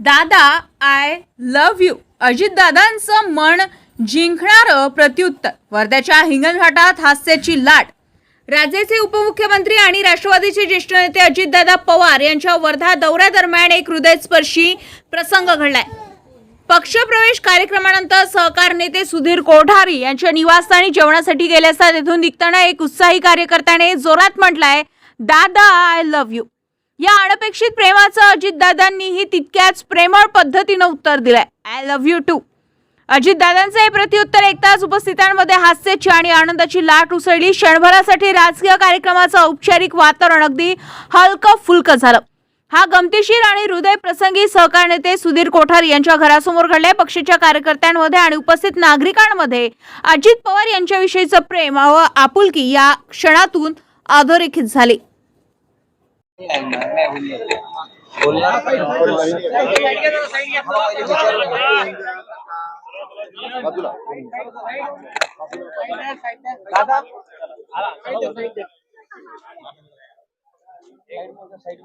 दादा I love you अजितदादांचं मन जिंकणारं प्रत्युत्तर. वर्ध्याच्या हिंगणघाटात हास्याची लाट. राज्याचे उपमुख्यमंत्री आणि राष्ट्रवादीचे ज्येष्ठ नेते अजितदादा पवार यांच्या वर्धा दौऱ्यादरम्यान एक हृदयस्पर्शी प्रसंग घडलाय. पक्षप्रवेश कार्यक्रमानंतर सहकार नेते सुधीर कोठारी यांच्या निवासस्थानी जेवणासाठी गेले असता तेथून निघताना एक उत्साही कार्यकर्त्याने जोरात म्हटलाय दादा आय लव्ह यू या अनपेक्षित प्रेमाचं अजितदादांनीही तितक्याच प्रेमळ पद्धतीनं उत्तर दिलंय. आय लव्ह यू टू अजितदादांचं हे प्रत्युत्तर ऐकताच उपस्थितांमध्ये हास्याची आणि आनंदाची लाट उसळली. क्षणभरासाठी राजकीय कार्यक्रमाचं औपचारिक वातावरण अगदी हलकं फुलकं झालं. हा गमतीशीर आणि हृदय प्रसंगी सहकार नेते सुधीर कोठारी यांच्या घरासमोर घडल्या. पक्षाच्या कार्यकर्त्यांमध्ये आणि उपस्थित नागरिकांमध्ये अजित पवार यांच्याविषयीचं प्रेम व आपुलकी या क्षणातून अधोरेखित झाली. Side side